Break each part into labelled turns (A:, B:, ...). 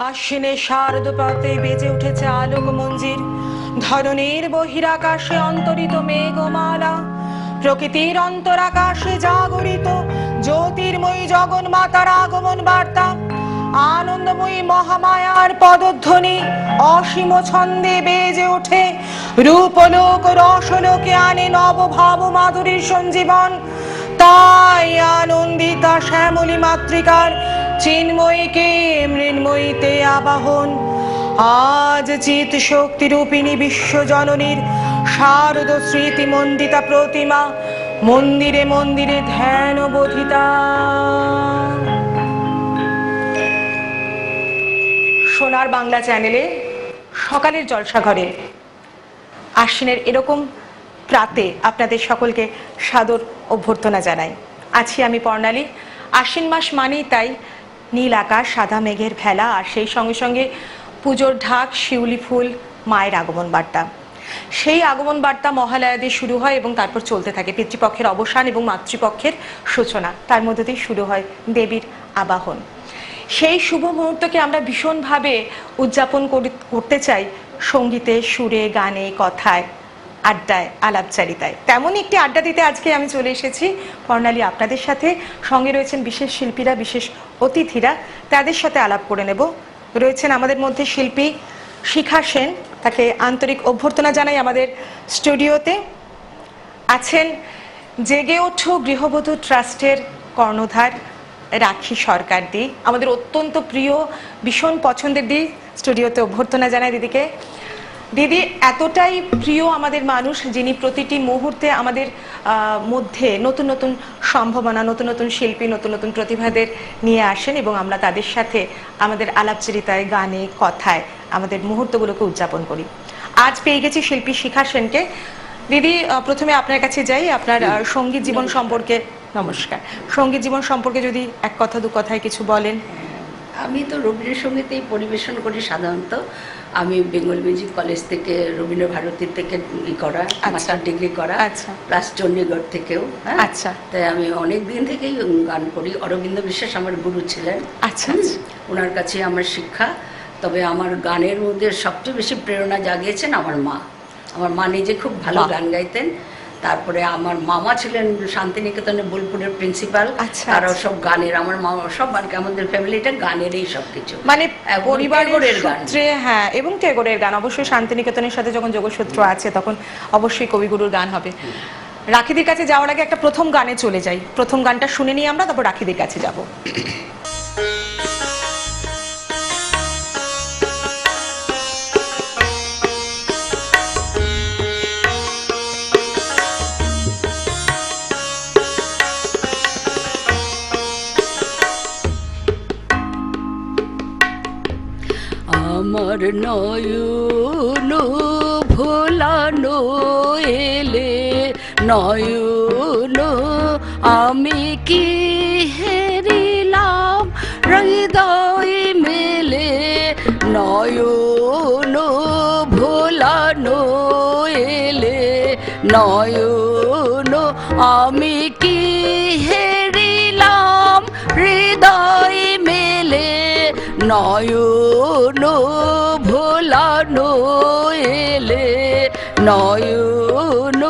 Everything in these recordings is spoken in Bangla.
A: আশ্বিনে শারদ বেজে উঠেছে আলোক মঞ্জির। ধরনের বহিরাকাশে অন্তরিত মেঘমালা, প্রকৃতির অন্তরাকাশে জাগরিত জ্যোতির্ময়ী জগন্মাতার আগমন বার্তা, আনন্দময়ী মহামায়ার পদধ্বনি অসীম ছন্দে বেজে ওঠে। রূপলোক রসলোকে আনে নবভাব মাধুরীর সঞ্জীবন। তাই আনন্দিতা শ্যামলী মাতৃকার চিন্ময়ীকে মৃন্ময়ীতে আবাহন। আজ চিত শক্তি রূপিণী বিশ্বজননীর শারদ স্মৃতি মন্ডিতা প্রতিমা, মন্দিরে মন্দিরে ধ্যান বোধিতা সোনার বাংলা চ্যানেলে সকালের জলসাঘরে আশ্বিনের এরকম প্রাতে আপনাদের সকলকে সাদর অভ্যর্থনা জানাই। আছি আমি পর্ণালী। আশ্বিন মাস মানেই তাই নীল আকাশ, সাদা মেঘের ভেলা আর সেই সঙ্গে সঙ্গে পুজোর ঢাক, শিউলি ফুল, মায়ের আগমন বার্তা সেই আগমন বার্তা মহালয়া দিয়ে শুরু হয় এবং তারপর চলতে থাকে পিতৃপক্ষের অবসান এবং মাতৃপক্ষের সূচনা। তার মধ্যে দিয়ে শুরু হয় দেবীর আবাহন। সেই শুভ মুহূর্তকে আমরা ভীষণভাবে উদযাপন করি- করতে চাই সঙ্গীতে, সুরে, গানে, কথায়। আড্ডায়, আলাপচারিতায়। তেমনই একটি আড্ডা দিতে আজকে আমি চলে এসেছি। কর্ণালী আপনাদের সাথে। সঙ্গে রয়েছেন বিশেষ শিল্পীরা, বিশেষ অতিথিরা। তাদের সাথে আলাপ করে নেব। রয়েছেন আমাদের মধ্যে শিল্পী শিখা সেন। তাকে আন্তরিক অভ্যর্থনা জানাই আমাদের স্টুডিওতে। আছেন জেগে ওঠো গৃহবধূ ট্রাস্টের কর্ণধার রাখি সরকার দি আমাদের অত্যন্ত প্রিয়, ভীষণ পছন্দের দি। স্টুডিওতে অভ্যর্থনা জানাই দিদিকে। দিদি এতটাই প্রিয় আমাদের মানুষ যিনি প্রতিটি মুহূর্তে আমাদের মধ্যে নতুন নতুন সম্ভাবনা নতুন নতুন শিল্পী নতুন নতুন প্রতিভাদের নিয়ে আসেন এবং আমরা তাদের সাথে আমাদের আলাপচারিতায় গানে কথায় আমাদের মুহূর্তগুলোকে উদযাপন করি। আজ পেয়ে গেছি শিল্পী শিখা সেনকে। দিদি প্রথমে আপনার কাছে যাই। আপনার সংগীত জীবন সম্পর্কে নমস্কার। সংগীত জীবন সম্পর্কে যদি এক কথা দু কথায় কিছু বলেন।
B: আমি তো রবীন্দ্রসঙ্গীতেই পরিবেশন করি সাধারণত। আমি বেঙ্গল মিউজিক কলেজ থেকে রবীন্দ্র ভারতীর থেকে ই করা মাস্টার ডিগ্রি করা
A: আচ্ছা।
B: প্লাস চণ্ডীগড় থেকেও হ্যাঁ?
A: আচ্ছা।
B: তাই আমি অনেক দিন থেকেই গান করি। অরবিন্দ বিশ্বাস আমার গুরু ছিলেন।
A: আচ্ছা আচ্ছা।
B: ওনার কাছে আমার শিক্ষা। তবে আমার গানের মধ্যে সবচেয়ে বেশি প্রেরণা জাগিয়েছেন আমার মা। আমার মা নিজে খুব ভালো গান গাইতেন। তারপরে আমার মামা ছিলেন শান্তিনিকেতনে বোলপুরের প্রিন্সিপাল
A: আচ্ছা,
B: তারাও
A: আচ্ছা।
B: সব গানের আমার মামা সব আর কি আমাদের ফ্যামিলিটা গানেরই সব কিছু
A: মানে পরিবারের
B: গান।
A: সূত্রে হ্যাঁ এবং টেগোরের গান। অবশ্যই শান্তিনিকেতনের সাথে যখন যোগসূত্র আছে তখন অবশ্যই কবিগুরুর গান হবে। রাখিদির কাছে যাওয়ার আগে একটা প্রথম গানে চলে যাই। প্রথম গানটা শুনে নিই আমরা তারপর রাখিদের কাছে যাব।
B: আমার নয়ন ভোলানো এলে, নয়ন আমি কি হেরিলাম হৃদয় মেলে, নয়ন ভোলানো এলে, নয়ন আমি নয়ন ভোলানো এলে নয়ন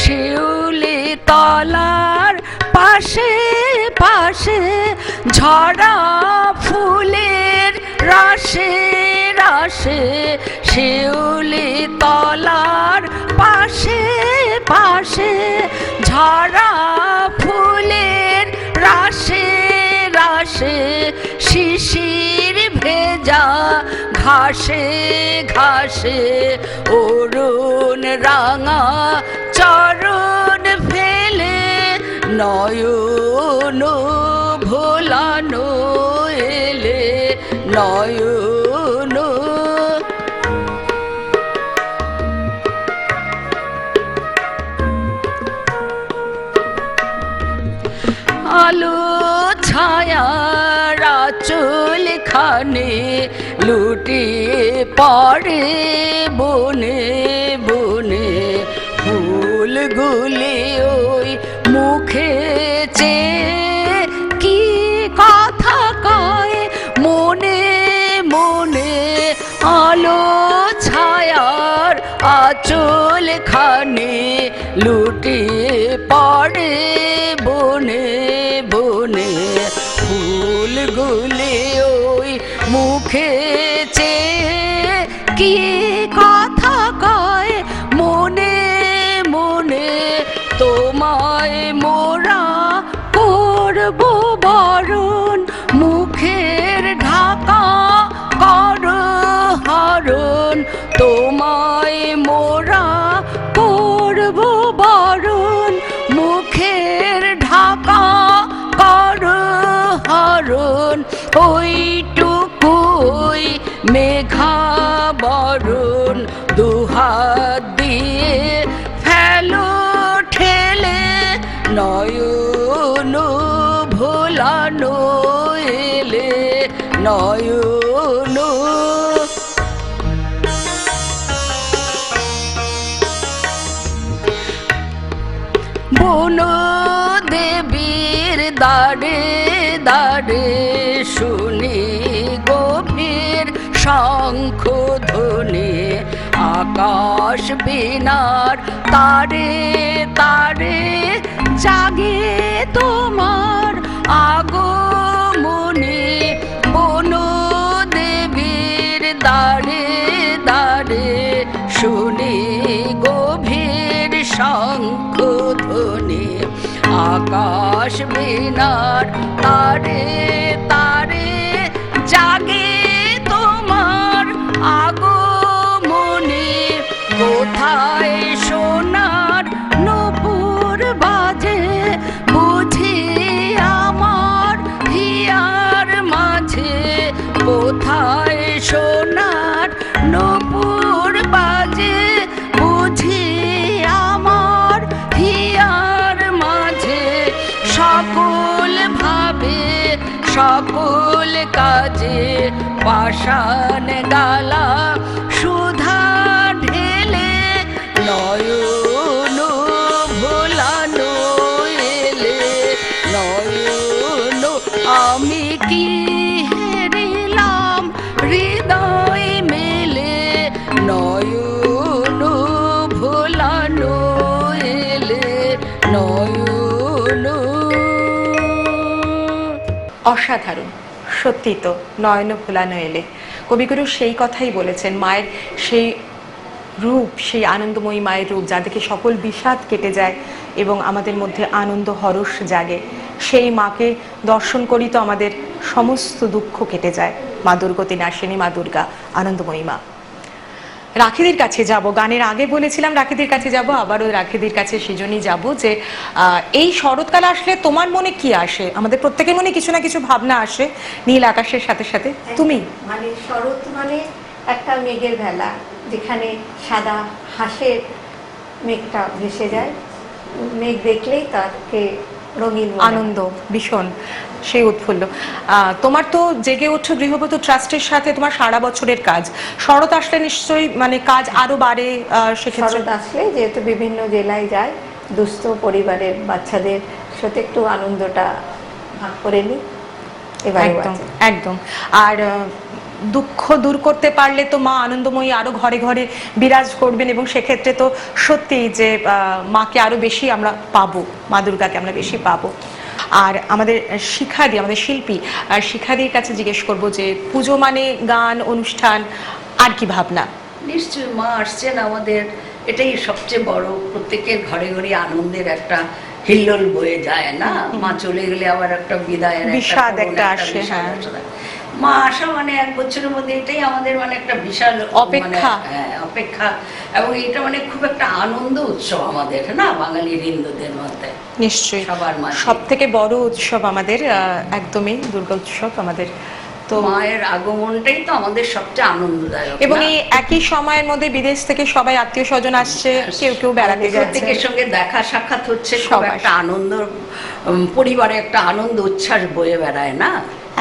B: শিউলি তলার পাশে পাশে ঝরা ফুলের রাশে রাশে শিউলি তলার ঝরা ফুলের রাশে রাশে শিশির ভেজা ঘাসে ঘাসে অরুণ রাঙা চরণ ফেলে নয়ন ভোলানো এলে নয়ন আলো ছায়ার আচল খানে লুটিয়ে পড়ে বনে বনে। ফুল গুলি ওই মুখে চেয়ে কি কথা কয়? মনে মনে আলো ছায়ার আচল খানে লুটিয়ে মুখে মেঘা বরণ দুহাত দিয়ে ফেলো, ঠেলে, নয়ন ভোলানো এলে, নয়ন। বন দেবীর দাঁড়ে দাঁড়ে গভীর শঙ্খ ধ্বনি আকাশ বিনার তারে তারে জাগে তোমার আগমনে। বন দেবীর দাঁড়ে দাঁড়ে শুনি গভীর শঙ্খ ধ্বনি আকাশ বিনার তারে তারে সকল কাজে পাষাণ গালা, সুধা ঢেলে নয়ন ভোলানো এলে। আমি কি হৃদয় মেলে? ভোলানো এলে।
A: অসাধারণ। সত্যি তো নয়ন ভোলানো এলে। কবিগুরু সেই কথাই বলেছেন, মায়ের সেই রূপ, সেই আনন্দময়ী মায়ের রূপ, যা দেখে সকল বিষাদ কেটে যায় এবং আমাদের মধ্যে আনন্দ হরস জাগে। সেই মাকে দর্শন করি তো আমাদের সমস্ত দুঃখ কেটে যায়। মা দুর্গতি নাশিনী মা দুর্গা, আনন্দময়ী মা। রাখিদির কাছে যাব। গানের আগে বলেছিলাম রাখিদের কাছে যাব আবারও রাখিদের কাছে সেজন্যই যাব যে এই শরৎকাল আসলে তোমার মনে কি আসে? আমাদের প্রত্যেকের মনে কিছু না কিছু ভাবনা আসে নীল আকাশের সাথে সাথে। তুমি?
C: মানে শরৎ মানে একটা মেঘের ভেলা যেখানে সাদা হাঁসের মেঘটা ভেসে যায়। মেঘ দেখলেই তাকে।
A: আনন্দ ভীষণ সেই উৎফুল্ল। তোমার তো জেগে উঠছো গৃহবধূ ট্রাস্টের সাথে তোমার সারা বছরের কাজ। শরৎ আসলে নিশ্চয়ই মানে কাজ আরও বাড়ে
C: শরৎ আসলে যেহেতু বিভিন্ন জেলায় যায় দুস্থ পরিবারের বাচ্চাদের সাথে একটু আনন্দটা ভাগ করে নিই।
A: একদম একদম। আর দুঃখ দূর করতে পারলে তো মা আনন্দময়ী আরও ঘরে ঘরে বিরাজ করবেন এবং সেক্ষেত্রে তো সত্যি যে মাকে আরও বেশি আমরা পাবো মা দুর্গাকে আমরা বেশি পাবো। আর আমাদের শিখাদি আমাদের শিল্পী আর শিখাদির কাছে জিজ্ঞেস করব যে পুজো মানে গান অনুষ্ঠান আর কি ভাবনা?
B: নিশ্চয়ই মা আসছেন আমাদের। এটাই সবচেয়ে বড় প্রত্যেকের ঘরে ঘরে আনন্দের একটা হিল্লোল বয়ে যায় না মা চলে গেলে আবার একটা বিদায়ের
A: বিষাদ একটা আসে, হ্যাঁ।
B: আসে। মা আসা মানে এক বছরের মধ্যে এটাই আমাদের মানে একটা বিশাল
A: অপেক্ষা।
B: মানে, হ্যাঁ, অপেক্ষা এবং এটা মানে খুব একটা আনন্দ উৎসব আমাদের না বাঙালি হিন্দুদের মধ্যে
A: নিশ্চয়ই
B: সবার।
A: সব থেকে বড় উৎসব আমাদের আহ, একদমই দুর্গা উৎসব আমাদের তো
B: মায়ের আগমনটাই তো আমাদের সবচেয়ে আনন্দদায়ক
A: এবং এই একই সময়ের মধ্যে বিদেশ থেকে সবাই আত্মীয় স্বজন আসছে কেউ কেউ বেড়াতে যাচ্ছে।
B: প্রত্যেকের সঙ্গে দেখা সাক্ষাৎ হচ্ছে
A: সবার।
B: একটা আনন্দ পরিবারে একটা আনন্দ উচ্ছ্বাস বয়ে বেড়ায় না?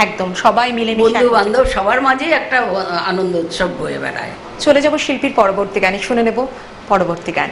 A: একদম সবাই মিলে
B: বন্ধু বান্ধব সবার মাঝেই একটা আনন্দ উৎসব বয়ে বেড়ায়।
A: চলে যাব শিল্পীর পরবর্তী গানে শুনে নেব পরবর্তী গান।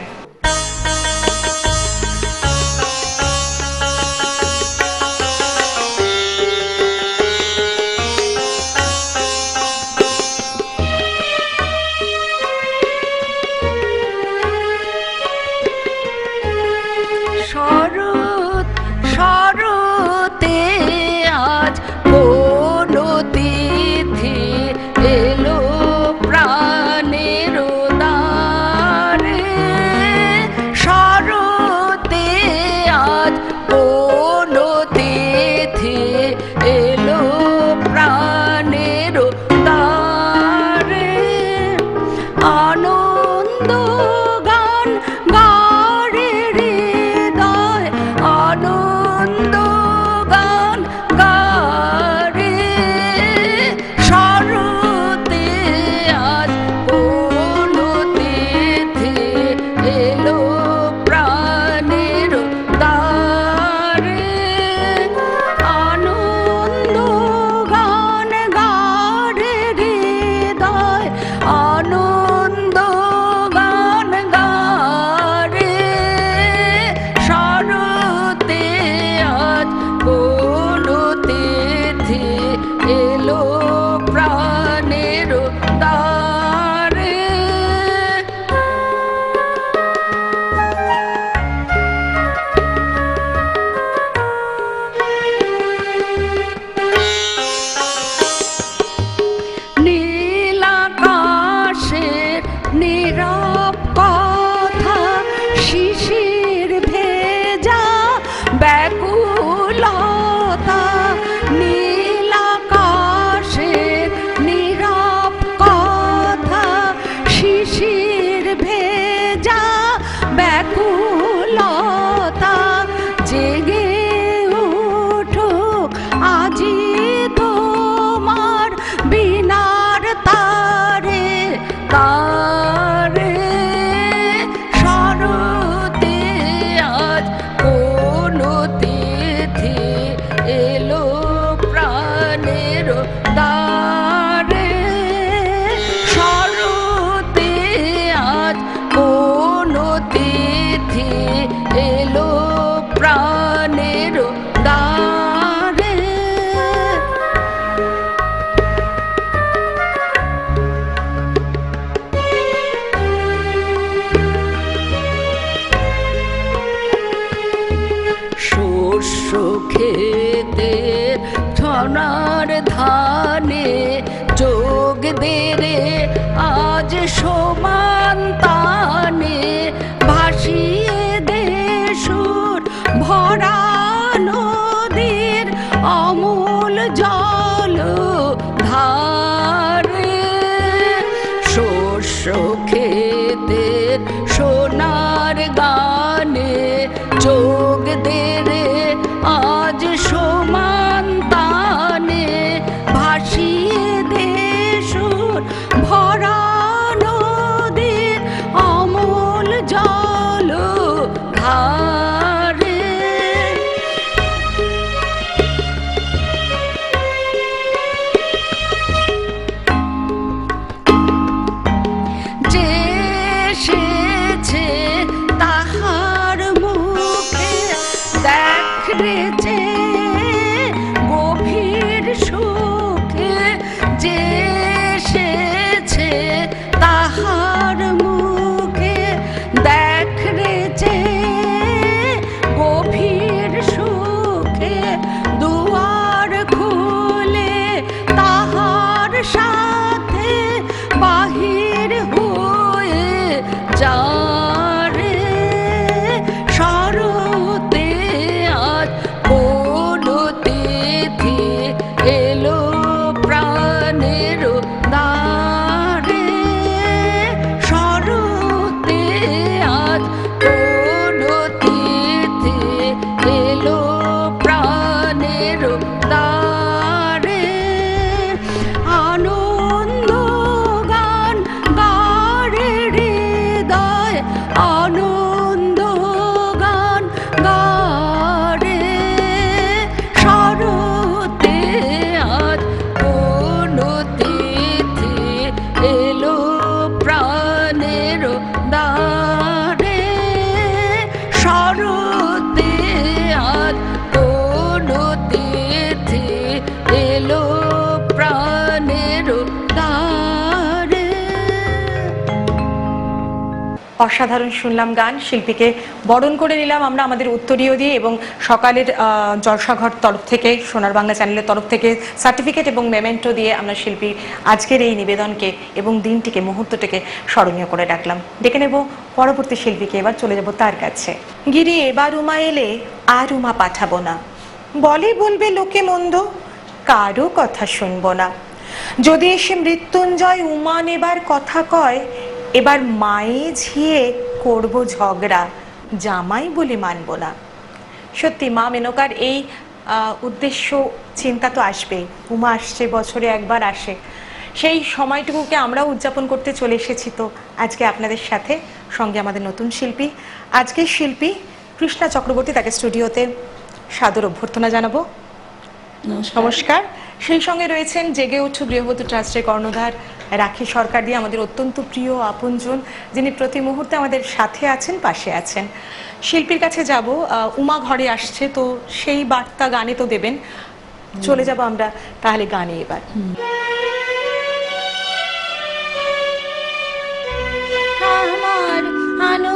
B: ছনার ধানে যোগ দে রে আজ সমান
A: অসাধারণ শুনলাম গান, শিল্পীকে বরণ করে নিলাম আমরা আমাদের উত্তরীয় দিয়ে এবং সকালের জলসাঘর তরফ থেকে, সোনার বাংলা চ্যানেলের তরফ থেকে সার্টিফিকেট এবং মেমেন্টো দিয়ে আমরা শিল্পী আজকের এই নিবেদনকে এবং দিনটিকে, মুহূর্তটিকে স্মরণীয় করে রাখলাম। ডেকে নেব পরবর্তী শিল্পীকে, এবার চলে যাব তার কাছে। গিরি, এবার উমা এলে আর উমা পাঠাবো না। বলে বলবে লোকে মন্দ, কারও কথা শুনব না। যদি এসে মৃত্যুঞ্জয় উমা নেবার কথা কয় এবার মায়ে ঝিয়ে করব ঝগড়া জামাই বলে মানব না। সত্যি মা মেনকার এই উদ্দেশ্য চিন্তা তো আসবেই উমা আসছে বছরে একবার আসে। সেই সময়টুকুকে আমরাও উদযাপন করতে চলে এসেছি তো। আজকে আপনাদের সাথে সঙ্গে আমাদের নতুন শিল্পী। আজকের শিল্পী কৃষ্ণা চক্রবর্তী তাকে স্টুডিওতে সাদর অভ্যর্থনা জানাব। নমস্কার। সেই সঙ্গে রয়েছেন জেগে উঠু গৃহবধূ ট্রাস্টের কর্ণধার রাখি সরকার দিয়ে আমাদের অত্যন্ত প্রিয় আপনজন, যিনি প্রতি মুহূর্তে আমাদের সাথে আছেন, পাশে আছেন। শিল্পীর কাছে যাব উমা ঘরে আসছে, তো সেই বার্তা গানে তো দেবেন। চলে যাব আমরা, তাহলে গানে এবার।
D: আমার আনন্দিনী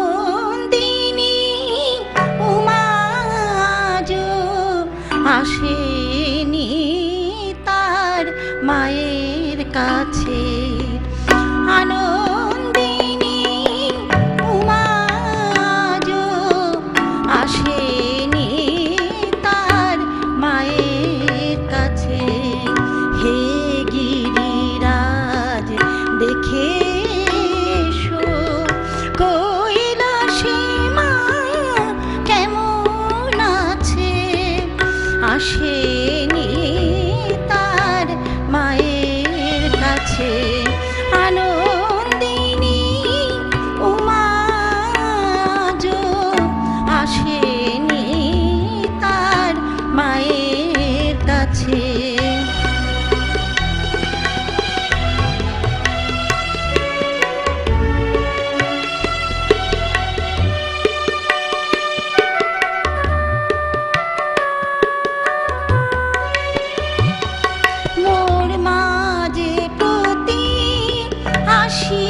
D: 心。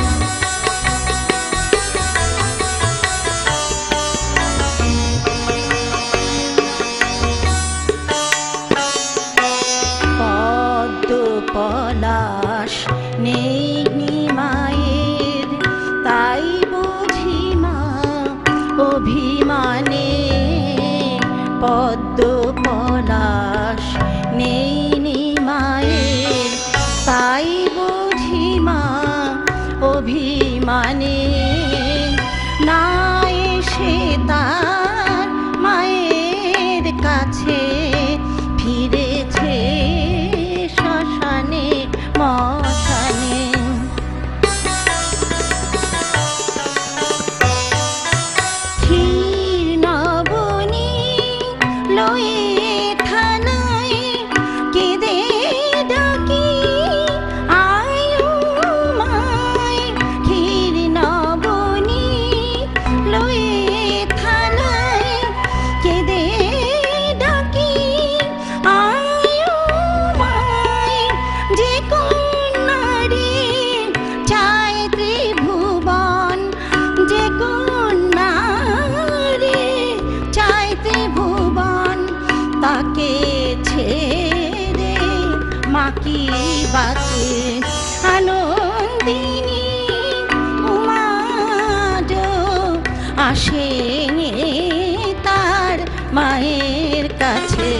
D: মায়ের কাছে।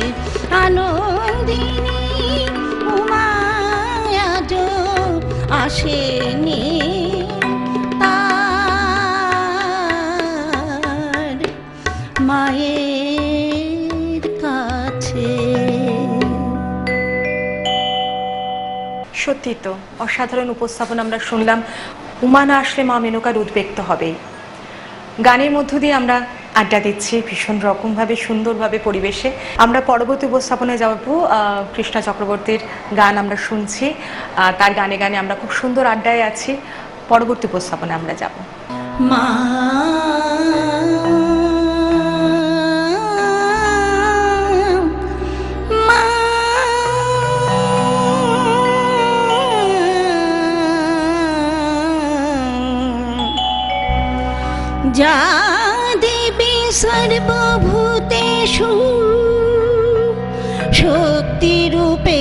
D: আনন্দিনী উমায়াজ আসেনি। মায়ের কাছে।
A: সত্যি তো, অসাধারণ উপস্থাপন আমরা শুনলাম। উমানা আসলে মা মেনকার উদ্বেগ হবে হবেই। গানের মধ্য দিয়ে আমরা আড্ডা দিচ্ছি ভীষণ রকমভাবে, সুন্দরভাবে পরিবেশে। আমরা পরবর্তী উপস্থাপনায় যাব কৃষ্ণা চক্রবর্তীর গান আমরা শুনছি। তার গানে গানে আমরা খুব সুন্দর আড্ডায় আছি। পরবর্তী উপস্থাপনায় আমরা যাব।
D: মা এসো শক্তি রূপে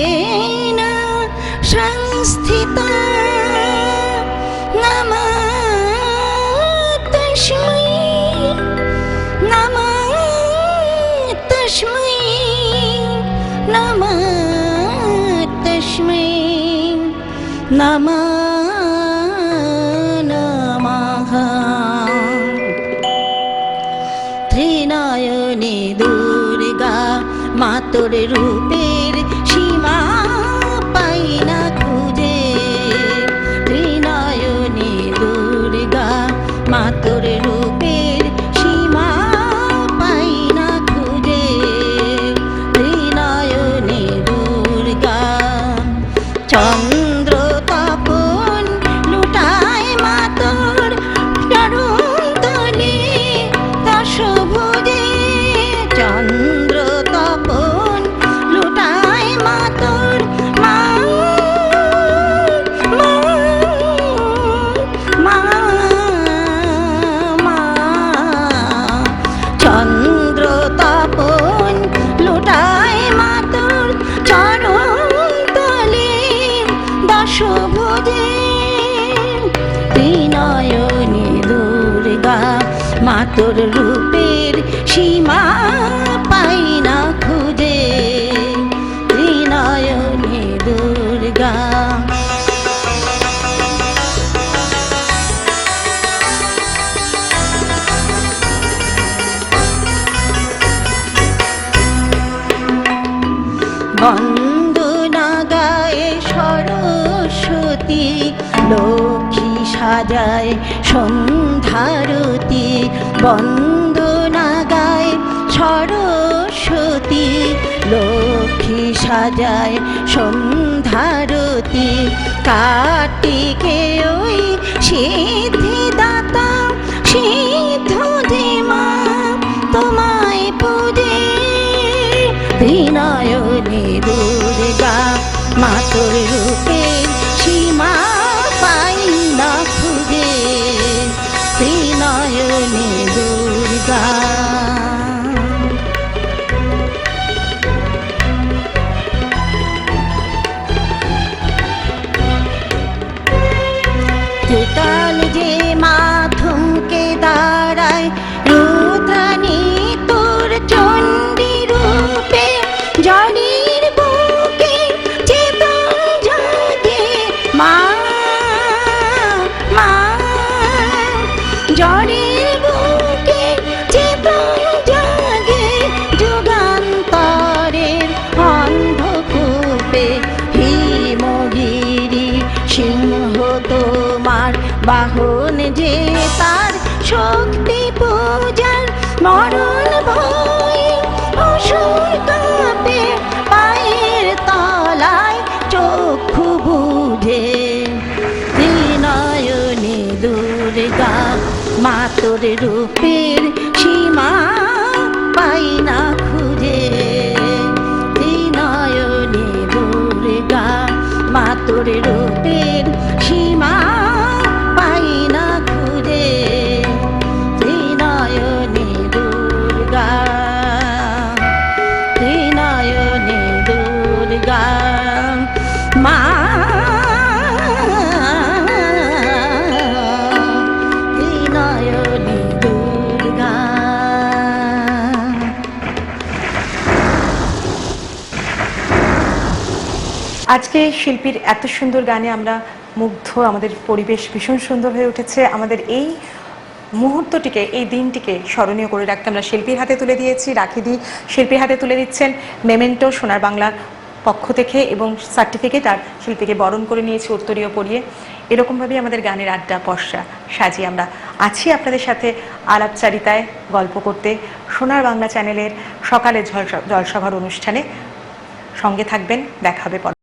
D: নয়নে দুর্গা মাতর রূপের সীমা সন্ধ্যারতি বন্দনা গায় সরস্বতী, লক্ষ্মী সাজায় সন্ধ্যারতি। কার্তিকে ওই সিদ্ধিদাতা সিদ্ধ মা তোমায় পূজে। ত্রিনয়নী দুর্গা মাতর শক্তি পূজার মরণ ভয়, অসুর কাঁপে পায়ের তলায় চক্ষু বুঝে। ত্রিনয়নী দুর্গা মাতর রূপের সীমা পাই না খুঁজে। ত্রিনয়নী দুর্গা মাতর রূপের মা। ত্রিনয়নী
A: আজকে শিল্পীর এত সুন্দর গানে আমরা মুগ্ধ, আমাদের পরিবেশ ভীষণ সুন্দর হয়ে উঠেছে। আমাদের এই মুহূর্তটিকে, এই দিনটিকে স্মরণীয় করে রাখতে আমরা শিল্পীর হাতে তুলে দিয়েছি। রাখি দি শিল্পীর হাতে তুলে দিচ্ছেন মেমেন্টো সোনার বাংলার পক্ষ থেকে এবং সার্টিফিকেট আর শিল্পীকে বরণ করে নিয়েছি, উত্তরীয় পরিয়ে এরকমভাবেই আমাদের গানের আড্ডা পর্ষা সাজিয়ে আমরা আছি আপনাদের সাথে আলাপচারিতায় গল্প করতে সোনার বাংলা চ্যানেলের সকালে জলসভার অনুষ্ঠানে সঙ্গে থাকবেন দেখা হবে পরে।